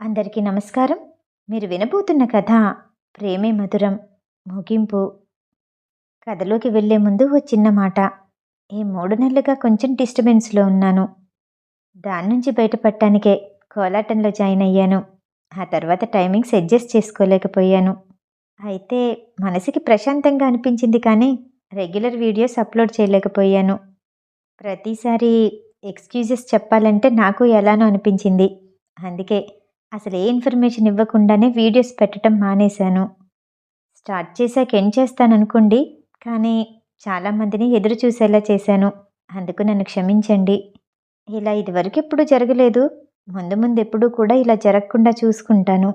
అందరికీ నమస్కారం. మీరు వినబోతున్న కథ ప్రేమే మధురం ముగింపు. కథలోకి వెళ్ళే ముందు ఓ చిన్న మాట. ఈ మూడు నెలలుగా కొంచెం డిస్టర్బెన్స్లో ఉన్నాను. దాని నుంచి బయటపడటానికే కోలాటంలో జాయిన్ అయ్యాను. ఆ తర్వాత టైమింగ్స్ అడ్జస్ట్ చేసుకోలేకపోయాను. అయితే మనసుకి ప్రశాంతంగా అనిపించింది కానీ రెగ్యులర్ వీడియోస్ అప్లోడ్ చేయలేకపోయాను. ప్రతిసారి ఎక్స్క్యూజెస్ చెప్పాలంటే నాకు ఎలానో అనిపించింది. అందుకే అసలు ఏ ఇన్ఫర్మేషన్ ఇవ్వకుండానే వీడియోస్ పెట్టడం మానేశాను. స్టార్ట్ చేశాక ఏం చేస్తాను అనుకోండి కానీ చాలామందిని ఎదురు చూసేలా చేశాను. అందుకు నన్ను క్షమించండి. ఇలా ఇదివరకు ఎప్పుడు జరగలేదు. ముందు ముందు ఎప్పుడూ కూడా ఇలా జరగకుండా చూసుకుంటాను.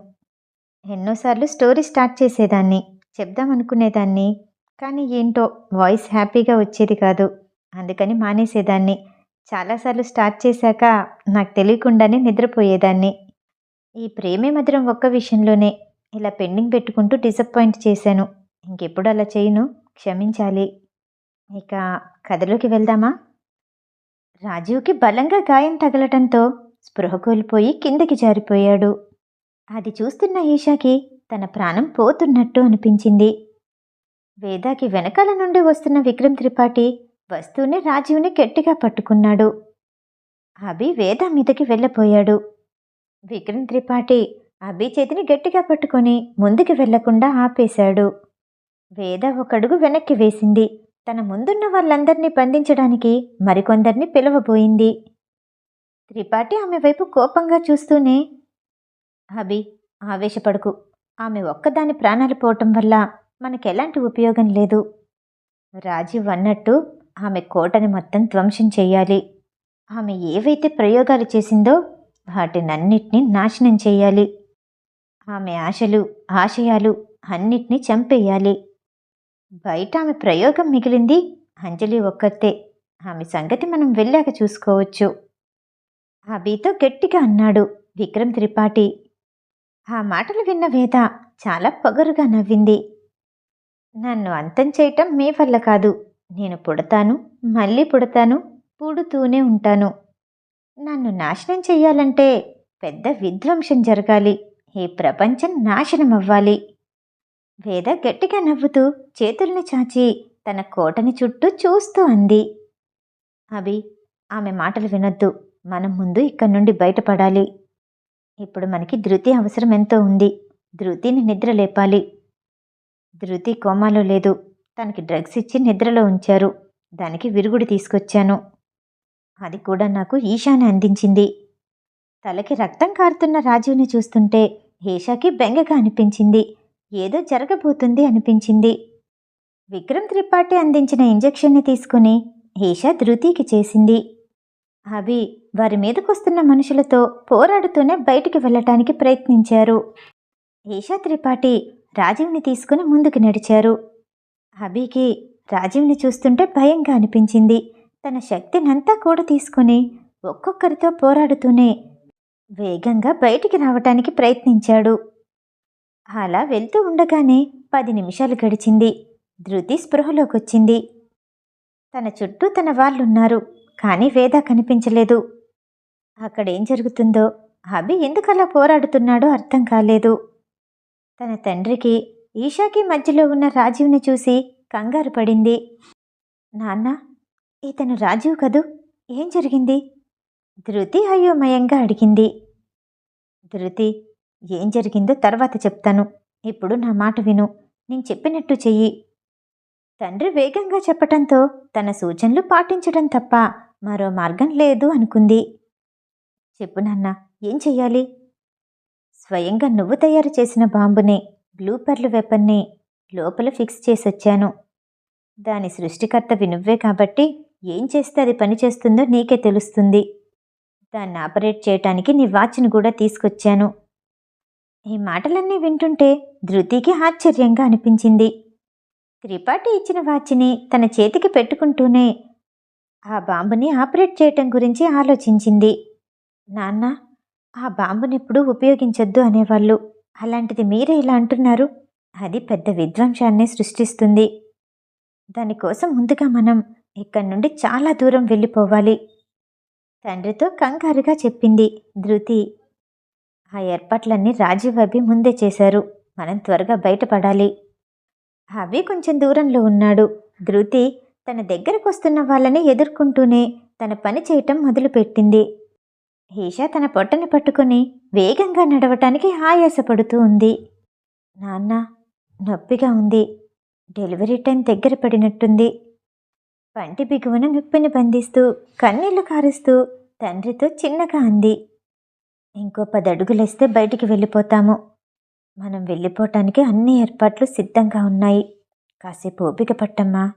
ఎన్నోసార్లు స్టోరీ స్టార్ట్ చేసేదాన్ని చెప్దాం అనుకునేదాన్ని కానీ ఏంటో వాయిస్ హ్యాపీగా వచ్చేది కాదు. అందుకని మానేసేదాన్ని. చాలాసార్లు స్టార్ట్ చేశాక నాకు తెలియకుండానే నిద్రపోయేదాన్ని. ఈ ప్రేమే మధురం ఒక్క విషయంలోనే ఇలా పెండింగ్ పెట్టుకుంటూ డిసప్పాయింట్ చేశాను. ఇంకెప్పుడు అలా చేయను? క్షమించాలి. ఇక కథలోకి వెళ్దామా? రాజీవ్కి బలంగా గాయం తగలటంతో స్పృహ కోల్పోయి కిందకి జారిపోయాడు. అది చూస్తున్న ఈషాకి తన ప్రాణం పోతున్నట్టు అనిపించింది. వేదాకి వెనకాల నుండి వస్తున్న విక్రమ్ త్రిపాఠి వస్తూనే రాజీవ్ని గట్టిగా పట్టుకున్నాడు. అభి వేద మీదకి వెళ్ళపోయాడు. విక్రమ్ త్రిపాఠి అభి చేతిని గట్టిగా పట్టుకొని ముందుకు వెళ్ళకుండా ఆపేశాడు. వేద ఒకడుగు వెనక్కి వేసింది. తన ముందున్న వాళ్ళందరినీ బంధించడానికి మరికొందరిని పిలవబోయింది. త్రిపాఠి ఆమె వైపు కోపంగా చూస్తూనే అభి ఆవేశపడకు. ఆమె ఒక్కదాని ప్రాణాలు పోవటం వల్ల మనకెలాంటి ఉపయోగం లేదు. రాజీవ్ అన్నట్టు ఆమె కోటని మొత్తం ధ్వంసం చేయాలి. ఆమె ఏవైతే ప్రయోగాలు చేసిందో వాటినన్నిటినీ నాశనం చేయాలి. ఆమె ఆశలు ఆశయాలు అన్నిటినీ చంపేయాలి. బయట ఆమె ప్రయోగం మిగిలింది. అంజలి ఒక్కతే. ఆమె సంగతి మనం వెళ్ళాక చూసుకోవచ్చు. అభితో గట్టిగా అన్నాడు విక్రమ్ త్రిపాఠి. ఆ మాటలు విన్న వేద చాలా పొగరుగా నవ్వింది. నన్ను అంతం చేయటం మీ వల్ల కాదు. నేను పుడతాను మళ్ళీ పుడతాను పుడుతూనే ఉంటాను. నన్ను నాశనం చెయ్యాలంటే పెద్ద విధ్వంసం జరగాలి. ఈ ప్రపంచం నాశనం అవ్వాలి వేద గట్టిగా నవ్వుతూ చేతుల్ని చాచి తన కోటని చుట్టూ చూస్తూ అంది. అభి ఆమె మాటలు వినొద్దు. మనం ముందు ఇక్కడి నుండి బయటపడాలి. ఇప్పుడు మనకి ధృతి అవసరం ఎంతో ఉంది. ధృతిని నిద్ర లేపాలి. ధృతి కోమాలో లేదు. తనకి డ్రగ్స్ ఇచ్చి నిద్రలో ఉంచారు. దానికి విరుగుడు తీసుకొచ్చాను. అది కూడా నాకు ఈశాని అందించింది. తలకి రక్తం కారుతున్న రాజీవ్ని చూస్తుంటే ఏషాకి బెంగగా అనిపించింది. ఏదో జరగబోతుంది అనిపించింది. విక్రమ్ త్రిపాఠి అందించిన ఇంజెక్షన్ని తీసుకుని ఏషా ధృతికి చేసింది. అభి వారి మీదకొస్తున్న మనుషులతో పోరాడుతూనే బయటికి వెళ్ళటానికి ప్రయత్నించారు. ఈషా త్రిపాఠి రాజీవ్ని తీసుకుని ముందుకు నడిచారు. అభికి రాజీవ్ని చూస్తుంటే భయంగా అనిపించింది. తన శక్తినంతా కూడా తీసుకుని ఒక్కొక్కరితో పోరాడుతూనే వేగంగా బయటికి రావటానికి ప్రయత్నించాడు. అలా వెళ్తూ ఉండగానే పది నిమిషాలు గడిచింది. ధృతి స్పృహలోకొచ్చింది. తన చుట్టూ తన వాళ్ళున్నారు కానీ వేద కనిపించలేదు. అక్కడేం జరుగుతుందో అభి ఎందుకలా పోరాడుతున్నాడో అర్థం కాలేదు. తన తండ్రికి ఈషాకి మధ్యలో ఉన్న రాజీవ్ని చూసి కంగారు పడింది. నాన్న ఇతను రాజీవ్ కదూ? ఏం జరిగింది? ధృతి అయోమయంగా అడిగింది. ధృతి ఏం జరిగిందో తర్వాత చెప్తాను. ఇప్పుడు నా మాట విను. నేను చెప్పినట్టు చెయ్యి. తండ్రి వేగంగా చెప్పటంతో తన సూచనలు పాటించడం తప్ప మరో మార్గం లేదు అనుకుంది. చెప్పు నాన్న ఏం చెయ్యాలి? స్వయంగా నువ్వు తయారు చేసిన బాంబునే బ్లూ పర్ల్ వెపన్ని లోపల ఫిక్స్ చేసొచ్చాను. దాని సృష్టికర్తవి నువ్వే కాబట్టి ఏం చేస్తే అది పనిచేస్తుందో నీకే తెలుస్తుంది. దాన్ని ఆపరేట్ చేయటానికి నీ వాచ్ని కూడా తీసుకొచ్చాను. ఈ మాటలన్నీ వింటుంటే ధృతికి ఆశ్చర్యంగా అనిపించింది. త్రిపాఠి ఇచ్చిన వాచ్ని తన చేతికి పెట్టుకుంటూనే ఆ బాంబుని ఆపరేట్ చేయటం గురించి ఆలోచించింది. నాన్న ఆ బాంబునెప్పుడు ఉపయోగించొద్దు అనేవాళ్ళు. అలాంటిది మీరే ఇలా అంటున్నారు? అది పెద్ద విధ్వంసాన్ని సృష్టిస్తుంది. దానికోసం ముందుగా మనం ఇక్కడి నుండి చాలా దూరం వెళ్ళిపోవాలి. తండ్రితో కంగారుగా చెప్పింది ధృతి. ఆ ఏర్పాట్లన్నీ రాజీవ్ అభి ముందే చేశారు. మనం త్వరగా బయటపడాలి. అభి కొంచెం దూరంలో ఉన్నాడు. ధృతి తన దగ్గరకు వస్తున్న వాళ్ళని ఎదుర్కొంటూనే తన పని చేయటం మొదలుపెట్టింది. ఈషా తన పొట్టని పట్టుకుని వేగంగా నడవటానికి ఆయాసపడుతూ ఉంది. నాన్న నొప్పిగా ఉంది. డెలివరీ టైం దగ్గర పడినట్టుంది. పంటి బిగువన నొప్పిని బంధిస్తూ కన్నీళ్ళు కారుస్తూ తండ్రితో చిన్నగా అంది. ఇంకో పది అడుగులేస్తే బయటికి వెళ్ళిపోతాము. మనం వెళ్ళిపోవటానికి అన్ని ఏర్పాట్లు సిద్ధంగా ఉన్నాయి. కాసేపు ఓపిక పట్టమ్మా.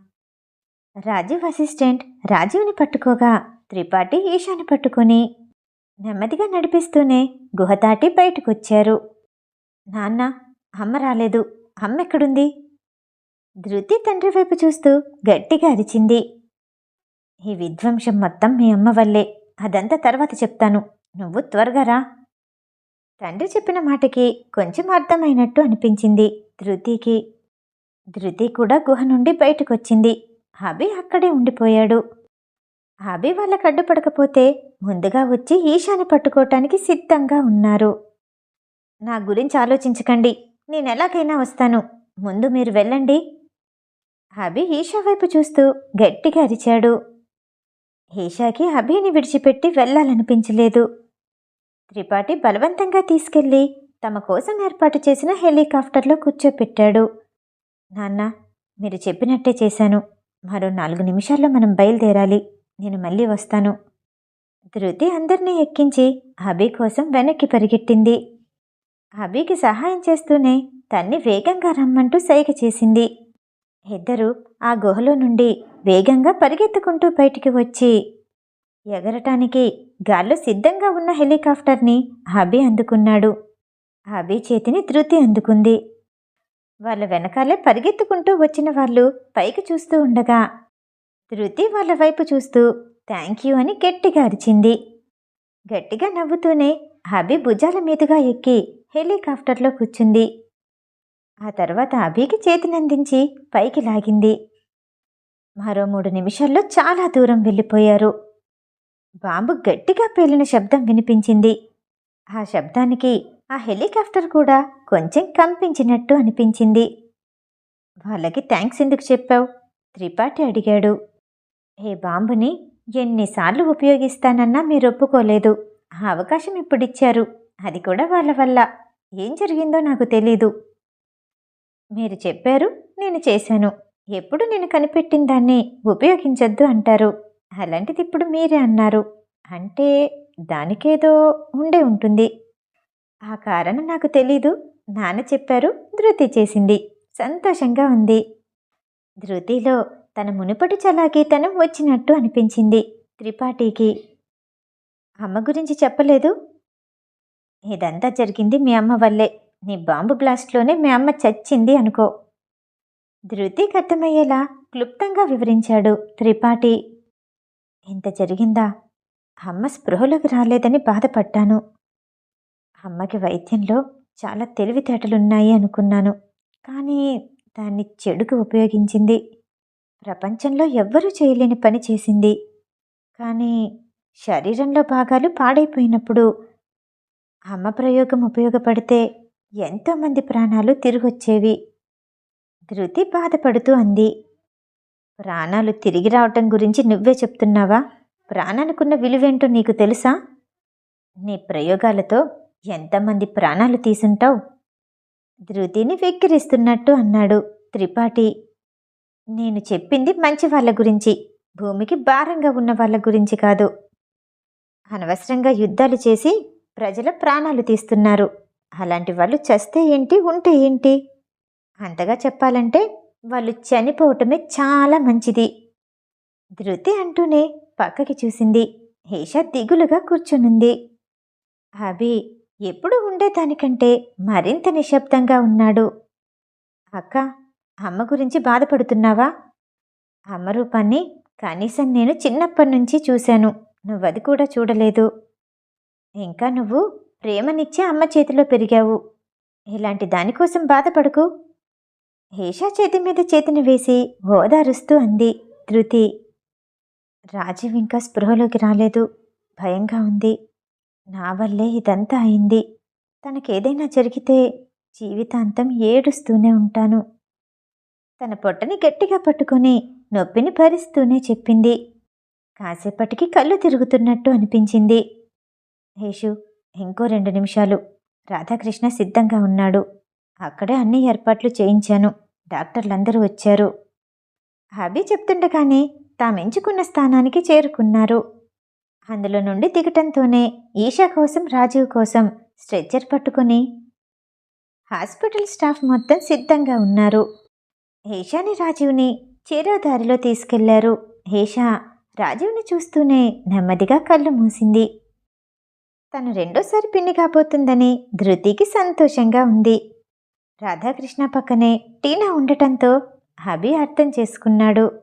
రాజీవ్ అసిస్టెంట్ రాజీవ్ని పట్టుకోగా త్రిపాఠి ఈశాని పట్టుకొని నెమ్మదిగా నడిపిస్తూనే గుహ దాటి బయటకొచ్చారు. నాన్న అమ్మ రాలేదు. అమ్మ ఎక్కడుంది? ధృతి తండ్రి వైపు చూస్తూ గట్టిగా అరిచింది. ఈ విధ్వంసం మొత్తం మీ అమ్మ వల్లే. అదంతా తర్వాత చెప్తాను. నువ్వు త్వరగా రా. తండ్రి చెప్పిన మాటకి కొంచెం అర్థమైనట్టు అనిపించింది ధృతికి. ధృతి కూడా గుహ నుండి బయటకొచ్చింది. అభి అక్కడే ఉండిపోయాడు. అభి వాళ్ళకు అడ్డుపడకపోతే ముందుగా వచ్చి ఈశాని పట్టుకోవటానికి సిద్ధంగా ఉన్నారు. నా గురించి ఆలోచించకండి. నేను ఎలాగైనా వస్తాను. ముందు మీరు వెళ్ళండి. అభి ఈషా వైపు చూస్తూ గట్టిగా అరిచాడు. ఈషాకి అభిని విడిచిపెట్టి వెళ్ళాలనిపించలేదు. త్రిపాఠి బలవంతంగా తీసుకెళ్ళి తమ కోసం ఏర్పాటు చేసిన హెలికాప్టర్లో కూర్చోపెట్టాడు. నాన్న మీరు చెప్పినట్టే చేశాను. మరో నాలుగు నిమిషాల్లో మనం బయలుదేరాలి. నేను మళ్ళీ వస్తాను. ధృతి అందరినీ ఎక్కించి అభి కోసం వెనక్కి పరిగెట్టింది అభికి సహాయం చేస్తూనే తన్ని వేగంగా రమ్మంటూ సైగ చేసింది. ఇద్దరు ఆ గుహలో నుండి వేగంగా పరిగెత్తుకుంటూ బయటికి వచ్చి ఎగరటానికి గాల్లో సిద్ధంగా ఉన్న హెలికాప్టర్ని హబీ అందుకున్నాడు. హబీ చేతిని ధృతి అందుకుంది. వాళ్ళ వెనకాలే పరిగెత్తుకుంటూ వచ్చిన వాళ్ళు పైకి చూస్తూ ఉండగా ధృతి వాళ్ళ వైపు చూస్తూ థ్యాంక్ యూ అని గట్టిగా అరిచింది. గట్టిగా నవ్వుతూనే హబీ భుజాల మీదుగా ఎక్కి హెలికాప్టర్లో కూర్చుంది. ఆ తర్వాత అభికి చేతినందించి పైకి లాగింది. మరో మూడు నిమిషాల్లో చాలా దూరం వెళ్ళిపోయారు. బాంబు గట్టిగా పేలిన శబ్దం వినిపించింది. ఆ శబ్దానికి ఆ హెలికాప్టర్ కూడా కొంచెం కంపించినట్టు అనిపించింది. వాళ్ళకి థ్యాంక్స్ ఎందుకు చెప్పావు? త్రిపాఠి అడిగాడు. ఏ బాంబుని ఎన్నిసార్లు ఉపయోగిస్తానన్నా మీరు ఒప్పుకోలేదు. ఆ అవకాశం ఇప్పుడిచ్చారు అది కూడా వాళ్ళ వల్ల. ఏం జరిగిందో నాకు తెలీదు. మీరు చెప్పారు నేను చేశాను. ఎప్పుడు నేను కనిపెట్టిన దాన్ని ఉపయోగించొద్దు అంటారు. అలాంటిది ఇప్పుడు మీరే అన్నారు. అంటే దానికేదో ఉండే ఉంటుంది. ఆ కారణం నాకు తెలీదు. నాన్న చెప్పారు ధృతి చేసింది. సంతోషంగా ఉంది. ధృతిలో తన మునుపటి చలాకీతనం వచ్చినట్టు అనిపించింది త్రిపాఠికి. అమ్మ గురించి చెప్పలేదు. ఇదంతా జరిగింది మీ అమ్మ వల్లే. నీ బాంబు బ్లాస్ట్లోనే మీ అమ్మ చచ్చింది అనుకో. ధృతికి అర్థమయ్యేలా క్లుప్తంగా వివరించాడు త్రిపాఠి. ఇంత జరిగిందా? అమ్మ స్పృహలోకి రాలేదని బాధపడ్డాను. అమ్మకి వైద్యంలో చాలా తెలివితేటలున్నాయి అనుకున్నాను. కానీ దాన్ని చెడుకు ఉపయోగించింది. ప్రపంచంలో ఎవ్వరూ చేయలేని పని చేసింది. కానీ శరీరంలో భాగాలు పాడైపోయినప్పుడు అమ్మ ప్రయోగం ఉపయోగపడితే ఎంతోమంది ప్రాణాలు తిరిగొచ్చేవి. ధృతి బాధపడుతూ అంది. ప్రాణాలు తిరిగి రావటం గురించి నువ్వే చెప్తున్నావా? ప్రాణానికున్న విలువేంటో నీకు తెలుసా? నీ ప్రయోగాలతో ఎంతమంది ప్రాణాలు తీసుంటావు? ధృతిని వెక్కిరిస్తున్నట్టు అన్నాడు త్రిపాఠి. నేను చెప్పింది మంచి వాళ్ళ గురించి భూమికి భారంగా ఉన్న వాళ్ళ గురించి కాదు. అనవసరంగా యుద్ధాలు చేసి ప్రజల ప్రాణాలు తీస్తున్నారు. అలాంటి వాళ్ళు చస్తే ఏంటి ఉంటే ఏంటి? అంతగా చెప్పాలంటే వాళ్ళు చనిపోవటమే చాలా మంచిది. ధృతి అంటూనే పక్కకి చూసింది. హేష దిగులుగా కూర్చునుంది. అభి ఎప్పుడు ఉండేదానికంటే మరింత నిశ్శబ్దంగా ఉన్నాడు. అక్క అమ్మ గురించి బాధపడుతున్నావా? అమ్మ రూపాన్ని కనీసం నేను చిన్నప్పటి నుంచి చూశాను. నువ్వది కూడా చూడలేదు. ఇంకా నువ్వు ప్రేమనిచ్చే అమ్మ చేతిలో పెరిగావు. ఇలాంటి దానికోసం బాధపడకు. హేషా చేతి మీద చేతిని వేసి ఓదారుస్తూ అంది ధృతి. రాజీవ్ ఇంకా స్పృహలోకి రాలేదు. భయంగా ఉంది. నా వల్లే ఇదంతా అయింది. తనకేదైనా జరిగితే జీవితాంతం ఏడుస్తూనే ఉంటాను. తన పొట్టని గట్టిగా పట్టుకొని నొప్పిని భరిస్తూనే చెప్పింది. కాసేపటికి కళ్ళు తిరుగుతున్నట్టు అనిపించింది. హేషు ఇంకో రెండు నిమిషాలు. రాధాకృష్ణ సిద్ధంగా ఉన్నాడు. అక్కడే అన్ని ఏర్పాట్లు చేయించాను. డాక్టర్లందరూ వచ్చారు. అభి చెప్తుండగానే తామెంచుకున్న స్థానానికి చేరుకున్నారు. అందులో నుండి దిగటంతోనే ఈషా కోసం రాజీవ్ కోసం స్ట్రెచ్చర్ పట్టుకుని హాస్పిటల్ స్టాఫ్ మొత్తం సిద్ధంగా ఉన్నారు. హేషాని రాజీవ్ని చేరో దారిలో తీసుకెళ్ళారు. హేషా రాజీవ్ని చూస్తూనే నెమ్మదిగా కళ్ళు మూసింది. తను రెండోసారి పిన్ని కాబోతుందని ధృతికి సంతోషంగా ఉంది. రాధాకృష్ణ పక్కనే టీనా ఉండటంతో హబీ అర్థం చేసుకున్నాడు.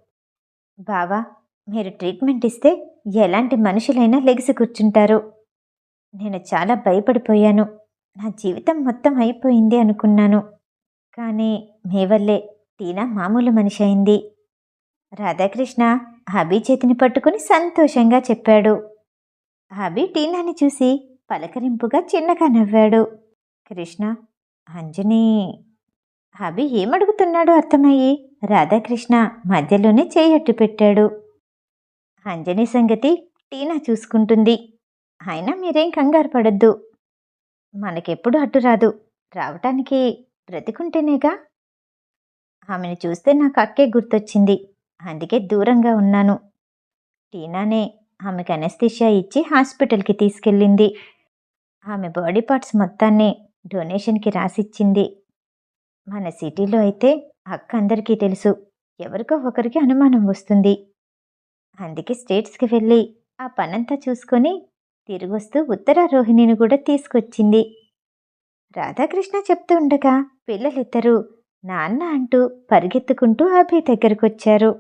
బావా మీరు ట్రీట్మెంట్ ఇస్తే ఎలాంటి మనుషులైనా లెగిసి కూర్చుంటారు. నేను చాలా భయపడిపోయాను. నా జీవితం మొత్తం అయిపోయింది అనుకున్నాను. కానీ మీ వల్లే టీనా మామూలు మనిషి అయింది. రాధాకృష్ణ హబీ చేతిని పట్టుకుని సంతోషంగా చెప్పాడు. హబీ టీనాని చూసి పలకరింపుగా చిన్నగా నవ్వాడు. కృష్ణ అంజనీ హబీ ఏమడుగుతున్నాడో అర్థమయ్యి? రాధాకృష్ణ మధ్యలోనే చేయట్టు పెట్టాడు. అంజనీ సంగతి టీనా చూసుకుంటుంది. అయినా మీరేం కంగారు పడద్దు. మనకెప్పుడు అడ్డు రాదు. రావటానికి బ్రతికుంటేనేగా. ఆమెను చూస్తే నాకు అక్కే గుర్తొచ్చింది. అందుకే దూరంగా ఉన్నాను. టీనానే ఆమెకు అనస్థిషియా ఇచ్చి హాస్పిటల్కి తీసుకెళ్ళింది. ఆమె బాడీ పార్ట్స్ మొత్తాన్ని డొనేషన్కి రాసిచ్చింది. మన సిటీలో అయితే అక్క అందరికీ తెలుసు ఎవరికో ఒకరికి అనుమానం వస్తుంది. అందుకే స్టేట్స్కి వెళ్ళి ఆ పనంతా చూసుకొని తిరిగొస్తూ ఉత్తర రోహిణిని కూడా తీసుకొచ్చింది. రాధాకృష్ణ చెప్తూ ఉండగా పిల్లలిద్దరూ నాన్న అంటూ పరిగెత్తుకుంటూ అభి దగ్గరకొచ్చారు.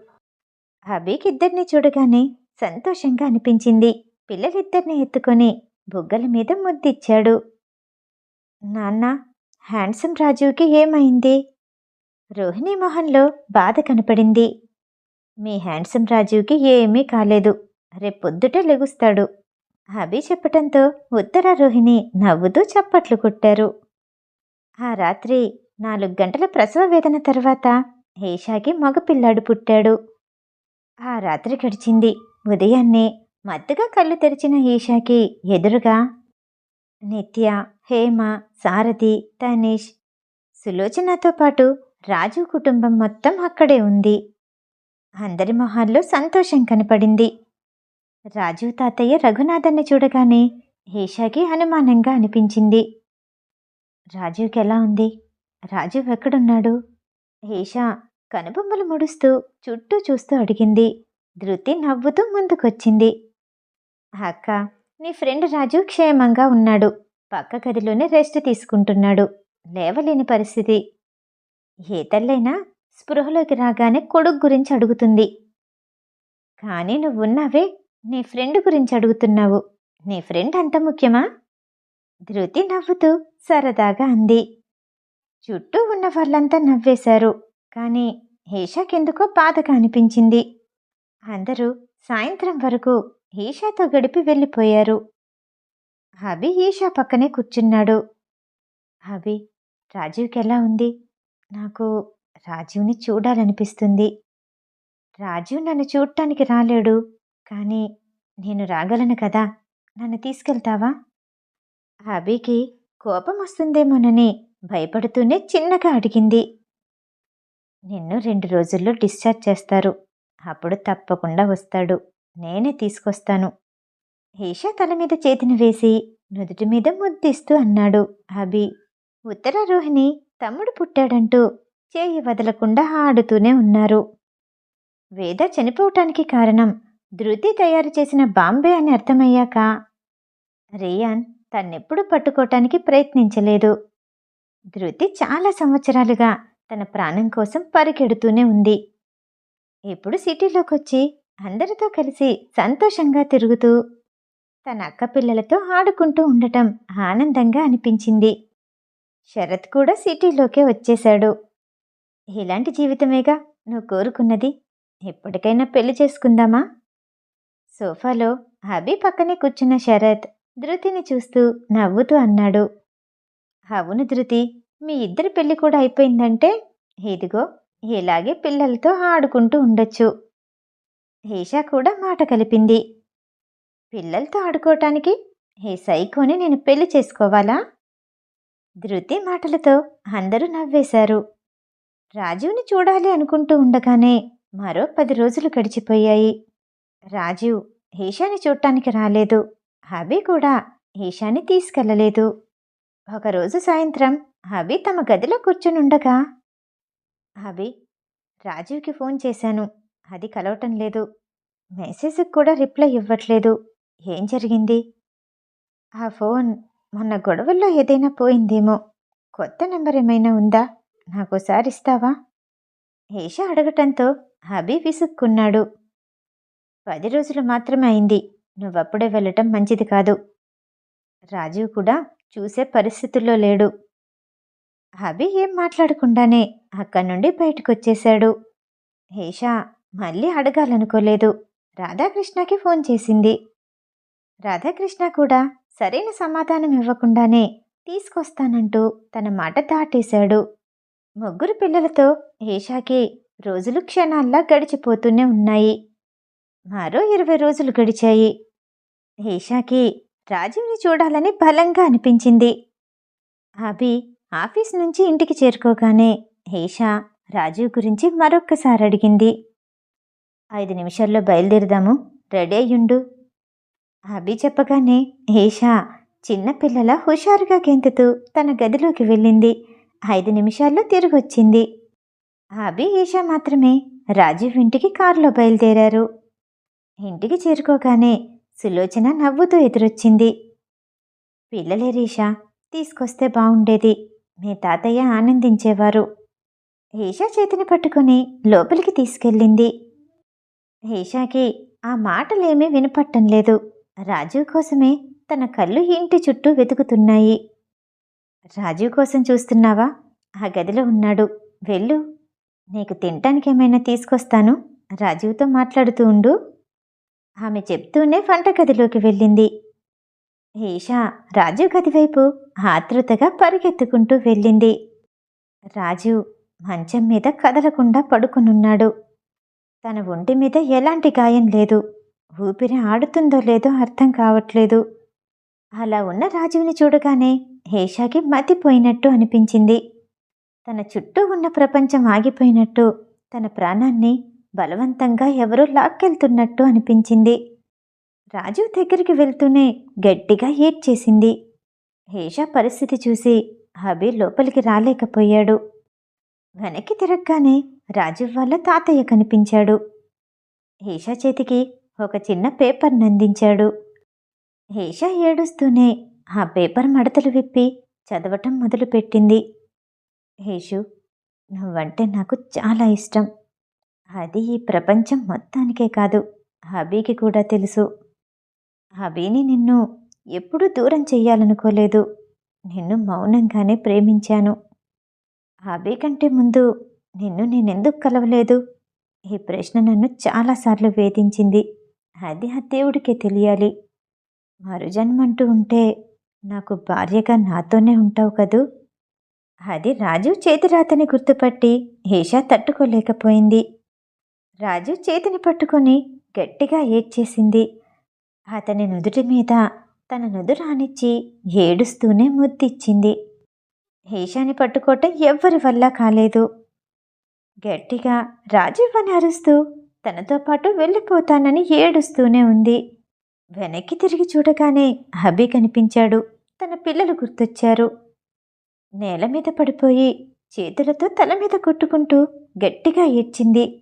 అభికి ఇద్దరిని చూడగానే సంతోషంగా అనిపించింది. పిల్లలిద్దరిని ఎత్తుకొని బుగ్గల మీద ముద్దిచ్చాడు. నాన్న హ్యాండ్సమ్ రాజుకి ఏమైంది? రోహిణి మొహంలో బాధ కనపడింది. మీ హ్యాండ్సమ్ రాజుకి ఏమీ కాలేదు. రేపొద్దుట లెగుస్తాడు. అభి చెప్పటంతో ఉత్తర రోహిణి నవ్వుతూ చప్పట్లు కొట్టారు. ఆ రాత్రి నాలుగు గంటల ప్రసవ వేదన తర్వాత హేషాకి మగపిల్లాడు పుట్టాడు. ఆ రాత్రి గడిచింది. ఉదయాన్నే మత్తుగా కళ్ళు తెరిచిన ఈషాకి ఎదురుగా నిత్య హేమ సారథి తనీష్ సులోచనతో పాటు రాజు కుటుంబం మొత్తం అక్కడే ఉంది. అందరి మొహాల్లో సంతోషం కనపడింది. రాజు తాతయ్య రఘునాథన్ని చూడగానే ఈషాకి అనుమానంగా అనిపించింది. రాజుకి ఎలా ఉంది? రాజు ఎక్కడున్నాడు? ఈషా కనుబొమ్మలు ముడుస్తూ చుట్టూ చూస్తూ అడిగింది. ధృతి నవ్వుతూ ముందుకొచ్చింది. అక్క నీ ఫ్రెండ్ రాజు క్షేమంగా ఉన్నాడు. పక్క గదిలోనే రెస్ట్ తీసుకుంటున్నాడు. లేవలేని పరిస్థితి. ఏ తల్లైనా స్పృహలోకి రాగానే కొడుకు గురించి అడుగుతుంది. కానీ నువ్వున్నావే నీ ఫ్రెండ్ గురించి అడుగుతున్నావు. నీ ఫ్రెండ్ అంత ముఖ్యమా? ధృతి నవ్వుతూ సరదాగా అంది. చుట్టూ ఉన్న వాళ్ళంతా నవ్వేశారు. కానీ ఈషాకెందుకో బాధగా అనిపించింది. అందరూ సాయంత్రం వరకు ఈషాతో గడిపి వెళ్ళిపోయారు. అభి ఈషా పక్కనే కూర్చున్నాడు. అభి రాజీవ్కి ఎలా ఉంది? నాకు రాజీవ్ని చూడాలనిపిస్తుంది. రాజీవ్ నన్ను చూడటానికి రాలేడు కానీ నేను రాగలను కదా నన్ను తీసుకెళ్తావా? అభికి కోపం వస్తుందేమోనని భయపడుతూనే చిన్నగా అడిగింది. నిన్ను రెండు రోజుల్లో డిశ్చార్జ్ చేస్తారు. అప్పుడు తప్పకుండా వస్తాడు. నేనే తీసుకొస్తాను. ఈషా తల మీద చేతిని వేసి నుదుటి మీద ముద్దిస్తూ అన్నాడు. అభి ఉత్తర రోహిణి తమ్ముడు పుట్టాడంటూ చేయి వదలకుండా ఆడుతూనే ఉన్నారు. వేద చనిపోవటానికి కారణం ధృతి తయారు చేసిన బాంబే అని అర్థమయ్యాక రియాన్ తన్నెప్పుడు పట్టుకోవటానికి ప్రయత్నించలేదు. ధృతి చాలా సంవత్సరాలుగా తన ప్రాణం కోసం పరిగెడుతూనే ఉంది. ఎప్పుడు సిటీలోకి వచ్చి అందరితో కలిసి సంతోషంగా తిరుగుతూ తన అక్క పిల్లలతో ఆడుకుంటూ ఉండటం ఆనందంగా అనిపించింది. శరత్ కూడా సిటీలోకే వచ్చేశాడు. ఇలాంటి జీవితమేగా నువ్వు కోరుకున్నది? ఎప్పటికైనా పెళ్ళి చేసుకుందామా? సోఫాలో అభి పక్కనే కూర్చున్న శరత్ ధృతిని చూస్తూ నవ్వుతూ అన్నాడు. అవును ధృతి మీ ఇద్దరి పెళ్ళి కూడా అయిపోయిందంటే ఇదిగో ఇలాగే పిల్లలతో ఆడుకుంటూ ఉండొచ్చు. ఈషా కూడా మాట కలిపింది. పిల్లలతో ఆడుకోవటానికి ఈ సైకోని నేను పెళ్ళి చేసుకోవాలా? ధృతి మాటలతో అందరూ నవ్వేశారు. రాజీవ్ని చూడాలి అనుకుంటూ ఉండగానే మరో పది రోజులు గడిచిపోయాయి. రాజీవ్ ఈషాని చూడటానికి రాలేదు. హబీ కూడా ఈషాని తీసుకెళ్ళలేదు ఒకరోజు సాయంత్రం హబీ తమ గదిలో కూర్చునుండగా హబీ రాజీవ్కి ఫోన్ చేశాను. అది కలవటం లేదు. మెసేజ్కి కూడా రిప్లై ఇవ్వట్లేదు. ఏం జరిగింది? ఆ ఫోన్ మొన్న గొడవల్లో ఏదైనా పోయిందేమో. కొత్త నెంబర్ ఏమైనా ఉందా? నాకోసారి ఇస్తావా? ఈషా అడగటంతో హబీ విసుక్కున్నాడు. పది రోజులు మాత్రమే అయింది. నువ్వప్పుడే వెళ్ళటం మంచిది కాదు. రాజీవ్ కూడా చూసే పరిస్థితుల్లో లేడు. హబీ ఏం మాట్లాడకుండానే అక్కడి నుండి బయటకొచ్చేశాడు. హేషా మళ్ళీ అడగాలనుకోలేదు. రాధాకృష్ణకి ఫోన్ చేసింది. రాధాకృష్ణ కూడా సరైన సమాధానం ఇవ్వకుండానే తీసుకొస్తానంటూ తన మాట దాటేశాడు. ముగ్గురు పిల్లలతో హేషాకి రోజులు క్షణాల్లా గడిచిపోతూనే ఉన్నాయి. మరో ఇరవై రోజులు గడిచాయి. హేషాకి రాజీవ్ని చూడాలని బలంగా అనిపించింది. అభి ఆఫీస్ నుంచి ఇంటికి చేరుకోగానే హేషా రాజీవ్ గురించి మరొక్కసారి అడిగింది. ఐదు నిమిషాల్లో బయలుదేరదాము. రెడీ అయ్యుండు. అభి చెప్పగానే హేషా చిన్నపిల్లల హుషారుగా గెంతుతూ తన గదిలోకి వెళ్ళింది. ఐదు నిమిషాల్లో తిరిగొచ్చింది. అభి ఈషా మాత్రమే రాజీవ్ ఇంటికి కారులో బయలుదేరారు. ఇంటికి చేరుకోగానే సులోచన నవ్వుతూ ఎదురొచ్చింది. పిల్లలే రీషా తీసుకొస్తే బాగుండేది మీ తాతయ్య ఆనందించేవారు. ఈషా చేతిని పట్టుకుని లోపలికి తీసుకెళ్ళింది. ఈషాకి ఆ మాటలేమీ వినపట్టం లేదు. రాజు కోసమే తన కళ్ళు ఇంటి చుట్టూ వెతుకుతున్నాయి. రాజు కోసం చూస్తున్నావా? ఆ గదిలో ఉన్నాడు. వెళ్ళు. నీకు తినటానికి ఏమైనా తీసుకొస్తాను? రాజీవ్తో మాట్లాడుతూ ఉండు. ఆమె చెప్తూనే వంటగదిలోకి వెళ్ళింది. ఈషా రాజు గది వైపు ఆతృతగా పరిగెత్తుకుంటూ వెళ్ళింది. రాజు మంచం మీద కదలకుండా పడుకునున్నాడు. తన ఒంటి మీద ఎలాంటి గాయం లేదు. ఊపిరి ఆడుతుందో లేదో అర్థం కావట్లేదు. అలా ఉన్న రాజుని చూడగానే హేషాకి మతిపోయినట్టు అనిపించింది. తన చుట్టూ ఉన్న ప్రపంచం ఆగిపోయినట్టు తన ప్రాణాన్ని బలవంతంగా ఎవరో లాక్కెళ్తున్నట్టు అనిపించింది. రాజీవ్ దగ్గరికి వెళ్తూనే గట్టిగా ఏడ్చేసింది. హేషా పరిస్థితి చూసి హబీ లోపలికి రాలేకపోయాడు. వెనక్కి తిరగగానే రాజీవ్ వాళ్ళ తాతయ్య కనిపించాడు. హేషా చేతికి ఒక చిన్న పేపర్ని అందించాడు హేషా ఏడుస్తూనే ఆ పేపర్ మడతలు విప్పి చదవటం మొదలుపెట్టింది. హేషు నువ్వంటే నాకు చాలా ఇష్టం. అది ఈ ప్రపంచం మొత్తానికే కాదు. హబీకి కూడా తెలుసు. హబీని నిన్ను ఎప్పుడూ దూరం చెయ్యాలనుకోలేదు. నిన్ను మౌనంగానే ప్రేమించాను. హబీ కంటే ముందు నిన్ను నేనెందుకు కలవలేదు? ఈ ప్రశ్న నన్ను చాలాసార్లు వేధించింది. అది ఆ దేవుడికే తెలియాలి. మరుజన్మంటూ ఉంటే నాకు భార్యగా నాతోనే ఉంటావు కదూ? అది రాజు చేతిరాతని గుర్తుపట్టి ఈషా తట్టుకోలేకపోయింది. రాజు చేతిని పట్టుకొని గట్టిగా ఏడ్చేసింది. అతని నుదుటి మీద తన నుదురానిచ్చి ఏడుస్తూనే ముద్దిచ్చింది. హేషాని పట్టుకోవటం ఎవ్వరి వల్ల కాలేదు. గట్టిగా రాజీవ్ అని అరుస్తూ తనతో పాటు వెళ్ళిపోతానని ఏడుస్తూనే ఉంది. వెనక్కి తిరిగి చూడగానే హబీ కనిపించాడు. తన పిల్లలు గుర్తొచ్చారు. నేల మీద పడిపోయి చేతులతో తల మీద కొట్టుకుంటూ గట్టిగా ఏడ్చింది.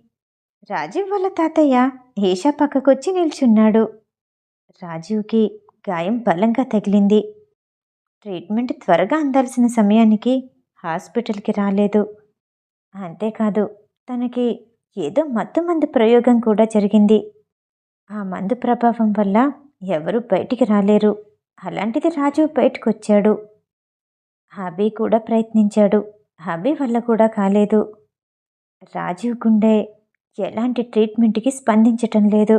రాజీవ్ వాళ్ళ తాతయ్య ఈషా పక్కకొచ్చి నిల్చున్నాడు. రాజీవ్కి గాయం బలంగా తగిలింది. ట్రీట్మెంట్ త్వరగా అందాల్సిన సమయానికి హాస్పిటల్కి రాలేదు. అంతేకాదు తనకి ఏదో మత్తు మందు ప్రయోగం కూడా జరిగింది. ఆ మందు ప్రభావం వల్ల ఎవరూ బయటికి రాలేరు. అలాంటిది రాజు బయటకు వచ్చాడు హబీ కూడా ప్రయత్నించాడు. హబీ వల్ల కూడా కాలేదు. రాజీవ్ గుండె ఎలాంటి ట్రీట్మెంట్కి స్పందించటం లేదు.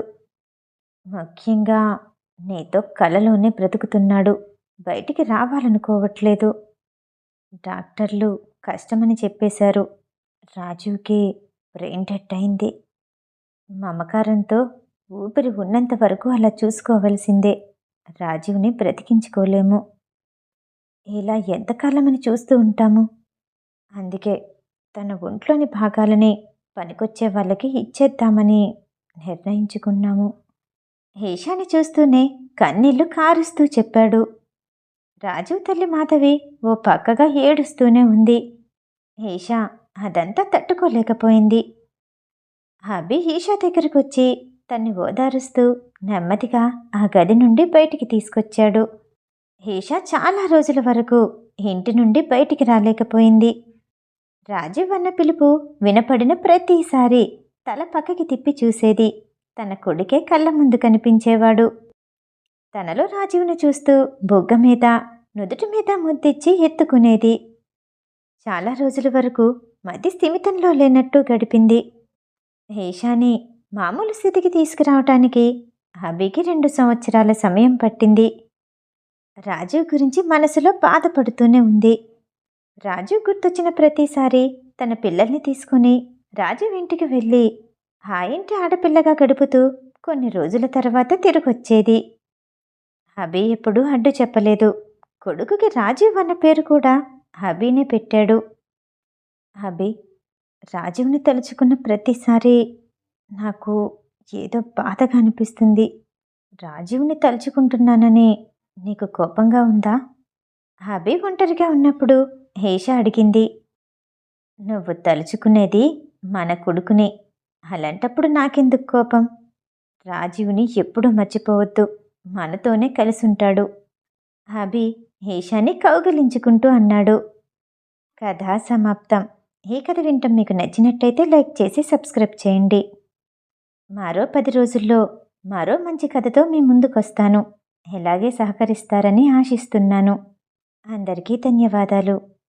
ముఖ్యంగా నీతో కలలోనే బ్రతుకుతున్నాడు. బయటికి రావాలనుకోవట్లేదు. డాక్టర్లు కష్టమని చెప్పేశారు. రాజుకి బ్రెయిన్ డెడ్ అయింది. మమకారంతో ఊపిరి ఉన్నంత వరకు అలా చూసుకోవలసిందే. రాజీవ్ని బ్రతికించుకోలేము. ఇలా ఎంతకాలమని చూస్తూ ఉంటాము? అందుకే తన ఒంట్లోని భాగాలని పనికొచ్చే వాళ్ళకి ఇచ్చేద్దామని నిర్ణయించుకున్నాము. హేషాని చూస్తూనే కన్నీళ్ళు కారుస్తూ చెప్పాడు. రాజు తల్లి మాధవి ఓ పక్కగా ఏడుస్తూనే ఉంది. ఈషా అదంతా తట్టుకోలేకపోయింది. అభి ఈషా దగ్గరకు వచ్చి తన్ని ఓదారుస్తూ నెమ్మదిగా ఆ గది నుండి బయటికి తీసుకొచ్చాడు. ఈషా చాలా రోజుల వరకు ఇంటి నుండి బయటికి రాలేకపోయింది. రాజీవ్ అన్న పిలుపు వినపడిన ప్రతిసారి తల పక్కకి తిప్పి చూసేది. తన కొడుకే కళ్ళ ముందు కనిపించేవాడు. తనలో రాజీవ్ను చూస్తూ బొగ్గ మీద నుదుటి మీద ముద్దిచ్చి ఎత్తుకునేది. చాలా రోజుల వరకు మతి స్థిమితంలో లేనట్టు గడిపింది. హేషాని మామూలు స్థితికి తీసుకురావటానికి అభికి రెండు సంవత్సరాల సమయం పట్టింది. రాజీవ్ గురించి మనసులో బాధపడుతూనే ఉంది. రాజు గుర్తొచ్చిన ప్రతిసారి తన పిల్లల్ని తీసుకుని రాజీవ్ ఇంటికి వెళ్ళి ఆ ఇంటి ఆడపిల్లగా గడుపుతూ కొన్ని రోజుల తర్వాత తిరిగొచ్చేది. అభి ఎప్పుడూ అడ్డు చెప్పలేదు. కొడుకుకి రాజీవ్ అన్న పేరు కూడా అభినే పెట్టాడు. అభి రాజీవ్ని తలుచుకున్న ప్రతిసారి నాకు ఏదో బాధగా అనిపిస్తుంది. రాజీవ్ని తలుచుకుంటున్నానని నీకు కోపంగా ఉందా? అభి ఒంటరిగా ఉన్నప్పుడు హేష అడిగింది. నువ్వు తలుచుకునేది మన కొడుకునే. అలాంటప్పుడు నాకెందుకు కోపం? రాజీవ్ని ఎప్పుడూ మర్చిపోవద్దు. మనతోనే కలిసుంటాడు. అభి హేషాన్ని కౌగిలించుకుంటూ అన్నాడు. కథ సమాప్తం. ఈ కథ వింటం మీకు నచ్చినట్టయితే లైక్ చేసి సబ్స్క్రైబ్ చేయండి. మరో పది రోజుల్లో మరో మంచి కథతో మీ ముందుకొస్తాను. ఎలాగే సహకరిస్తారని ఆశిస్తున్నాను. అందరికీ ధన్యవాదాలు.